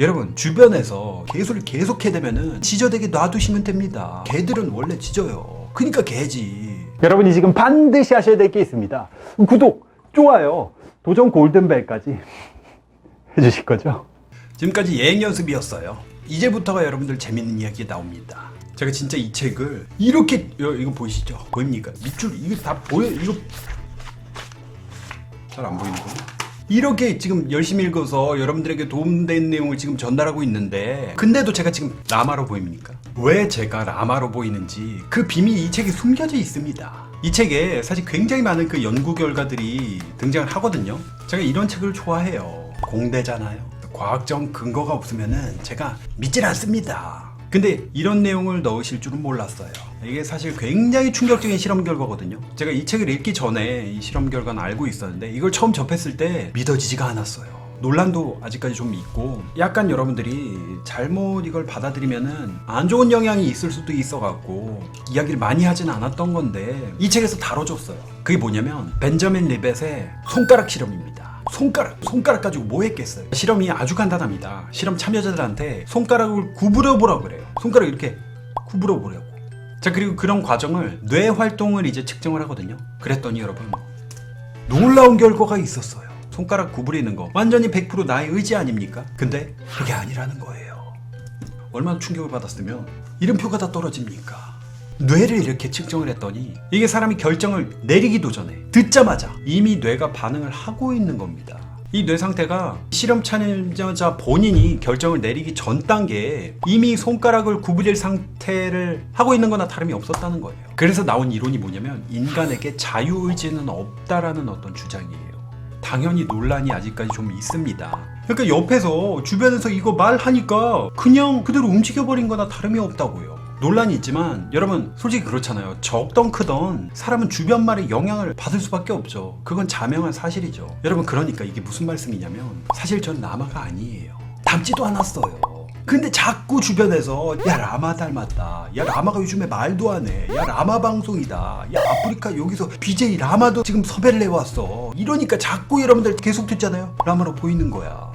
여러분 주변에서 개소리를 계속 해대면은 지저대게 놔두시면 됩니다. 개들은 원래 지져요. 그니까 개지. 여러분이 지금 반드시 하셔야 될 게 있습니다. 구독, 좋아요, 도전 골든벨까지 해주실 거죠? 지금까지 예행 연습이었어요. 이제부터가 여러분들 재밌는 이야기 나옵니다. 제가 진짜 이 책을 이렇게 여- 이거 보이시죠? 보입니까? 밑줄 이거 다 보여? 이거 잘 안 보이는구나. 이렇게 지금 열심히 읽어서 여러분들에게 도움된 내용을 지금 전달하고 있는데 근데도 제가 지금 라마로 보입니까? 왜 제가 라마로 보이는지 그 비밀이 이 책에 숨겨져 있습니다. 이 책에 사실 굉장히 많은 그 연구 결과들이 등장을 하거든요. 제가 이런 책을 좋아해요. 공대잖아요. 과학적 근거가 없으면은 제가 믿질 않습니다. 근데 이런 내용을 넣으실 줄은 몰랐어요. 이게 사실 굉장히 충격적인 실험 결과거든요. 제가 이 책을 읽기 전에 이 실험 결과는 알고 있었는데 이걸 처음 접했을 때 믿어지지가 않았어요. 논란도 아직까지 좀 있고 약간 여러분들이 잘못 이걸 받아들이면은 안 좋은 영향이 있을 수도 있어 갖고 이야기를 많이 하진 않았던 건데 이 책에서 다뤄줬어요. 그게 뭐냐면 벤저민 리벳의 손가락 실험입니다. 손가락, 손가락 가지고 뭐 했겠어요? 실험이 아주 간단합니다. 실험 참여자들한테 손가락을 구부려 보라 그래요. 손가락 이렇게 구부려 보려고. 자, 그리고 그런 과정을 뇌 활동을 이제 측정을 하거든요. 그랬더니 여러분, 놀라운 결과가 있었어요. 손가락 구부리는 거. 완전히 100% 나의 의지 아닙니까? 근데 그게 아니라는 거예요. 얼마나 충격을 받았으면 이름표가 다 떨어집니까? 뇌를 이렇게 측정을 했더니 이게 사람이 결정을 내리기도 전에 듣자마자 이미 뇌가 반응을 하고 있는 겁니다. 이 뇌 상태가 실험 참여자 본인이 결정을 내리기 전 단계에 이미 손가락을 구부릴 상태를 하고 있는 거나 다름이 없었다는 거예요. 그래서 나온 이론이 뭐냐면 인간에게 자유의지는 없다라는 어떤 주장이에요. 당연히 논란이 아직까지 좀 있습니다. 그러니까 옆에서 주변에서 이거 말하니까 그냥 그대로 움직여버린 거나 다름이 없다고요. 논란이 있지만 여러분 솔직히 그렇잖아요. 적던 크던 사람은 주변 말에 영향을 받을 수밖에 없죠. 그건 자명한 사실이죠. 여러분 그러니까 이게 무슨 말씀이냐면 사실 전 라마가 아니에요. 닮지도 않았어요. 근데 자꾸 주변에서 야 라마 닮았다. 야 라마가 요즘에 말도 안 해. 야 라마 방송이다. 야 아프리카 여기서 BJ 라마도 지금 섭외를 해왔어. 이러니까 자꾸 여러분들 계속 듣잖아요. 라마로 보이는 거야.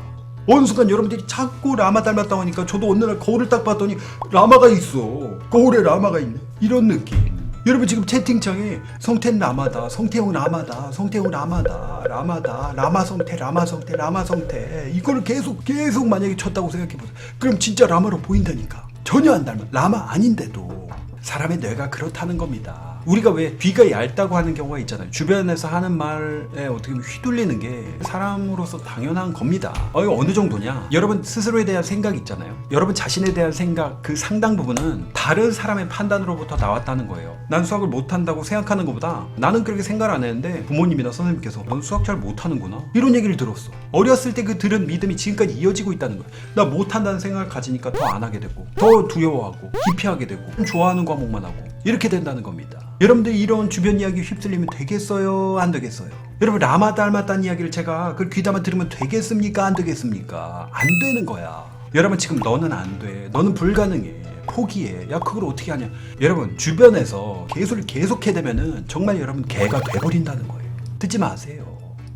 어느 순간 여러분들이 자꾸 라마 닮았다고 하니까 저도 어느 날 거울을 딱 봤더니 라마가 있어. 거울에 라마가 있네. 이런 느낌. 여러분 지금 채팅창에 성태는 라마다, 성태형 라마다, 성태형 라마다, 라마다, 라마 성태, 라마 성태, 라마 성태 이거를 계속 계속 만약에 쳤다고 생각해 보세요. 그럼 진짜 라마로 보인다니까. 전혀 안 닮아. 라마 아닌데도 사람의 뇌가 그렇다는 겁니다. 우리가 왜 귀가 얇다고 하는 경우가 있잖아요. 주변에서 하는 말에 어떻게 휘둘리는 게 사람으로서 당연한 겁니다. 어, 이거 어느 정도냐? 여러분 스스로에 대한 생각 있잖아요. 여러분 자신에 대한 생각 그 상당 부분은 다른 사람의 판단으로부터 나왔다는 거예요. 난 수학을 못한다고 생각하는 것보다 나는 그렇게 생각을 안 했는데 부모님이나 선생님께서 넌 수학 잘 못하는구나 이런 얘기를 들었어. 어렸을 때 그 들은 믿음이 지금까지 이어지고 있다는 거야. 나 못한다는 생각을 가지니까 더 안 하게 되고 더 두려워하고 기피하게 되고 좋아하는 과목만 하고 이렇게 된다는 겁니다. 여러분들 이런 주변 이야기 휩쓸리면 되겠어요? 안 되겠어요? 여러분 라마 닮았다는 이야기를 제가 그 귀담아 들으면 되겠습니까? 안 되겠습니까? 안 되는 거야. 여러분 지금 너는 안 돼. 너는 불가능해. 포기해. 야 그걸 어떻게 하냐? 여러분 주변에서 개소리를 계속 해대면은 정말 여러분 개가 돼버린다는 거예요. 듣지 마세요.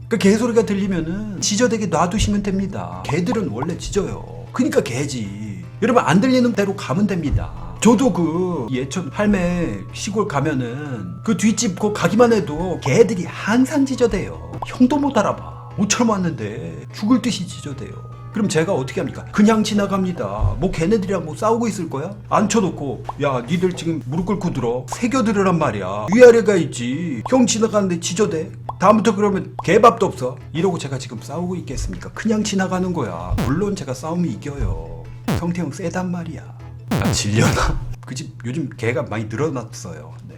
그 개소리가 들리면은 지저대게 놔두시면 됩니다. 개들은 원래 짖어요. 그니까 개지. 여러분 안 들리는 대로 가면 됩니다. 저도 그 예천 할매 시골 가면은 그 뒷집 그 가기만 해도 개들이 항상 짖어대요. 형도 못 알아봐. 모처럼 왔는데 죽을 듯이 짖어대요. 그럼 제가 어떻게 합니까? 그냥 지나갑니다. 뭐 걔네들이랑 뭐 싸우고 있을 거야? 앉혀놓고 야 니들 지금 무릎 꿇고 들어 새겨 들으란 말이야. 위아래가 있지. 형 지나가는데 짖어대. 다음부터 그러면 개밥도 없어. 이러고 제가 지금 싸우고 있겠습니까? 그냥 지나가는 거야. 물론 제가 싸우면 이겨요. 성태형 세단 말이야. 아, 질려나? 그 집 요즘 개가 많이 늘어났어요. 네.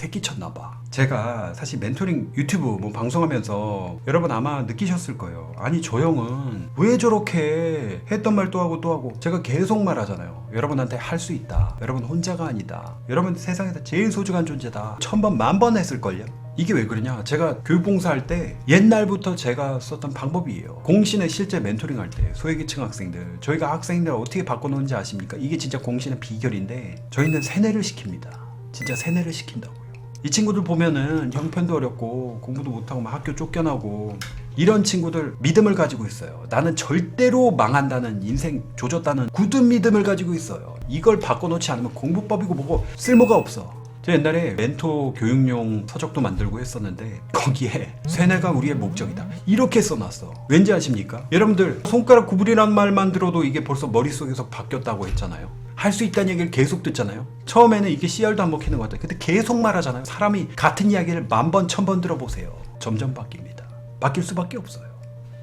새끼 쳤나봐. 제가 사실 멘토링 유튜브 뭐 방송하면서 여러분 아마 느끼셨을 거예요. 아니 저 형은 왜 저렇게 했던 말 또 하고 또 하고 제가 계속 말하잖아요. 여러분한테 할 수 있다. 여러분 혼자가 아니다. 여러분 세상에서 제일 소중한 존재다. 천 번 만 번 했을걸요. 이게 왜 그러냐? 제가 교육봉사 할 때 옛날부터 제가 썼던 방법이에요. 공신의 실제 멘토링 할 때 소외계층 학생들 저희가 학생들 어떻게 바꿔놓는지 아십니까? 이게 진짜 공신의 비결인데 저희는 세뇌를 시킵니다. 진짜 세뇌를 시킨다고요. 이 친구들 보면은 형편도 어렵고 공부도 못하고 막 학교 쫓겨나고 이런 친구들 믿음을 가지고 있어요. 나는 절대로 망한다는 인생 조졌다는 굳은 믿음을 가지고 있어요. 이걸 바꿔놓지 않으면 공부법이고 뭐고 쓸모가 없어. 제가 옛날에 멘토 교육용 서적도 만들고 했었는데 거기에 세뇌가 우리의 목적이다. 이렇게 써놨어. 왠지 아십니까? 여러분들 손가락 구부리란 말만 들어도 이게 벌써 머릿속에서 바뀌었다고 했잖아요. 할 수 있다는 얘기를 계속 듣잖아요. 처음에는 이게 씨알도 안 먹히는 것 같아요. 근데 계속 말하잖아요. 사람이 같은 이야기를 만 번, 천 번 들어보세요. 점점 바뀝니다. 바뀔 수밖에 없어요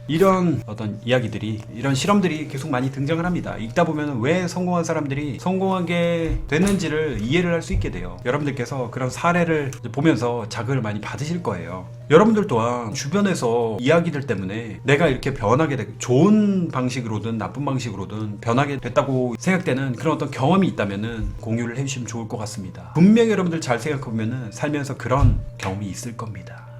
이런 어떤 이야기들이 이런 실험들이 계속 많이 등장을 합니다. 읽다 보면 왜 성공한 사람들이 성공하게 됐는지를 이해를 할 수 있게 돼요. 여러분들께서 그런 사례를 보면서 자극을 많이 받으실 거예요. 여러분들 또한 주변에서 이야기들 때문에 내가 이렇게 변하게 되고 좋은 방식으로든 나쁜 방식으로든 변하게 됐다고 생각되는 그런 어떤 경험이 있다면은 공유를 해주시면 좋을 것 같습니다. 분명히 여러분들 잘 생각해 보면은 살면서 그런 경험이 있을 겁니다.